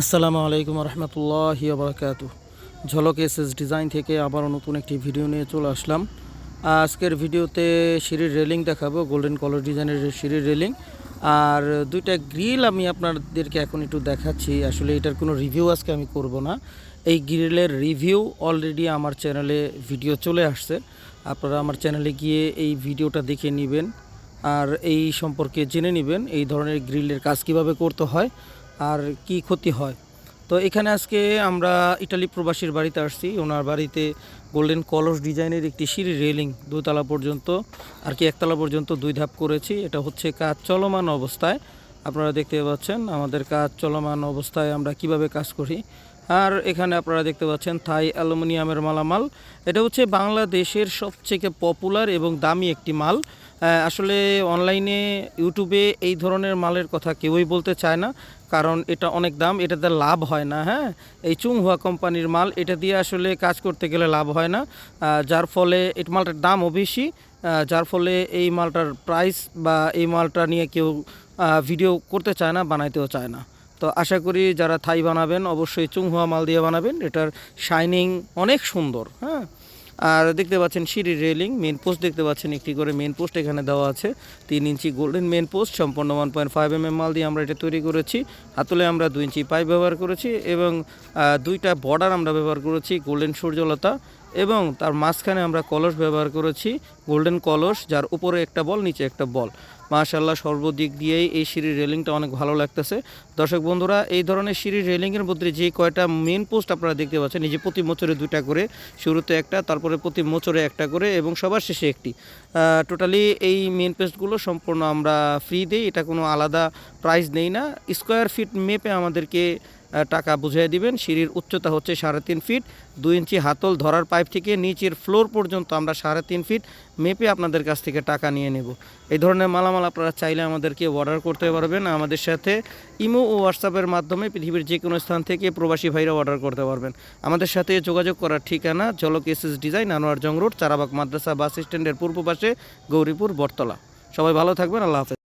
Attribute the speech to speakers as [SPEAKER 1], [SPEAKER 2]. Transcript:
[SPEAKER 1] আসসালামু আলাইকুম রহমতুল্লাহ বারকাত ঝলক এস এস ডিজাইন থেকে আবারও নতুন একটি ভিডিও নিয়ে চলে আসলাম। আজকের ভিডিওতে সিঁড়ির রেলিং দেখাবো, গোল্ডেন কালার ডিজাইনের সিঁড়ির রেলিং। আর দুইটা গ্রিল আমি আপনাদেরকে এখন একটু দেখাচ্ছি। আসলে এটার কোনো রিভিউ আজকে আমি করব না। এই গ্রিলের রিভিউ অলরেডি আমার চ্যানেলে ভিডিও চলে আসছে। আপনারা আমার চ্যানেলে গিয়ে এই ভিডিওটা দেখে নেবেন। আর এই সম্পর্কে জেনে নেবেন, এই ধরনের গ্রিলের কাজ কীভাবে করতে হয়। আর কি ক্ষতি হয়। তো এখানে আজকে আমরা ইটালি প্রবাসীর বাড়িতে আসছি। ওনার বাড়িতে গোল্ডেন কলস ডিজাইনের একটি সিঁড়ি রেলিং দুতলা পর্যন্ত আর কি একতলা পর্যন্ত দুই ধাপ করেছি। এটা হচ্ছে কাজ চলমান অবস্থায়। আপনারা দেখতে পাচ্ছেন আমাদের কাজ চলমান অবস্থায় আমরা কীভাবে কাজ করি। আর এখানে আপনারা দেখতে পাচ্ছেন থাই অ্যালুমিনিয়ামের মালামাল। এটা হচ্ছে বাংলাদেশের সবথেকে পপুলার এবং দামি একটি মাল। আসলে অনলাইনে, ইউটিউবে এই ধরনের মালের কথা কেউই বলতে চায় না। কারণ এটা অনেক দাম, এটাতে লাভ হয় না হ্যাঁ? এই চুংহুয়া কোম্পানির মাল, এটা দিয়ে আসলে কাজ করতে গেলে লাভ হয় না। যার ফলে এই মালটার দামও বেশি যার ফলে এই মালটার প্রাইস বা এই মালটা নিয়ে কেউ ভিডিও করতে চায় না, বানাইতেও চায় না। তো আশা করি যারা থাই বানাবেন, অবশ্যই চুংহুয়া মাল দিয়ে বানাবেন। এটার শাইনিং অনেক সুন্দর হ্যাঁ? আর দেখতে পাচ্ছেন সিঁড়ি রেলিং মেন পোস্ট দেখতে পাচ্ছেন একটি করে মেন পোস্ট এখানে দেওয়া আছে। তিন ইঞ্চি গোল্ডেন মেন পোস্ট সম্পূর্ণ one point five m m মাল দিয়ে আমরা এটা তৈরি করেছি। হাতলে আমরা দুই ইঞ্চি পাইপ ব্যবহার করেছি এবং দুইটা বর্ডার আমরা ব্যবহার করেছি গোল্ডেন সূর্যলতা এবং তার মাঝখানে আমরা কলস ব্যবহার করেছি গোল্ডেন কলস, যার উপরে একটা বল, নিচে একটা বল। মাশাল্লাহ সর্বদিক দিয়েই এই সিঁড়ির রেলিংটা অনেক ভালো লাগতেছে। দর্শক বন্ধুরা, এই ধরনের সিঁড়ির রেলিংয়ের মধ্যে যে কয়টা মেন পোস্ট আপনারা দেখতে পাচ্ছেন যে প্রতি মোচরে দুইটা করে, শুরুতে একটা, তারপরে প্রতি মোচরে একটা করে এবং সবার শেষে একটি। টোটালি এই মেন পোস্টগুলো সম্পূর্ণ আমরা ফ্রি দিই, এটা কোনো আলাদা প্রাইস নেই না। স্কোয়ার ফিট মেপে আমাদেরকে টাকা বুঝিয়ে দিবেন। সিঁড়ির উচ্চতা হচ্ছে সাড়ে তিন ফিট। দুই ইঞ্চি হাতল ধরার পাইপ থেকে নিচের ফ্লোর পর্যন্ত আমরা সাড়ে তিন ফিট মেপে আপনাদের কাছ থেকে টাকা নিয়ে নেব। এই ধরনের মালামাল আপনারা চাইলে আমাদেরকে অর্ডার করতে পারবেন। আমাদের সাথে ইমো ও হোয়াটসঅ্যাপের মাধ্যমে পৃথিবীর যে কোনো স্থান থেকে প্রবাসী ভাইরা অর্ডার করতে পারবেন। আমাদের সাথে যোগাযোগ করার ঠিকানা জলক SS design, Anwar Jung road, Charabag মাদ্রাসা বাস স্ট্যান্ডের পূর্ব পাশে গৌরীপুর, বটতলা। সবাই ভালো থাকবেন। আল্লাহ হাফেজ।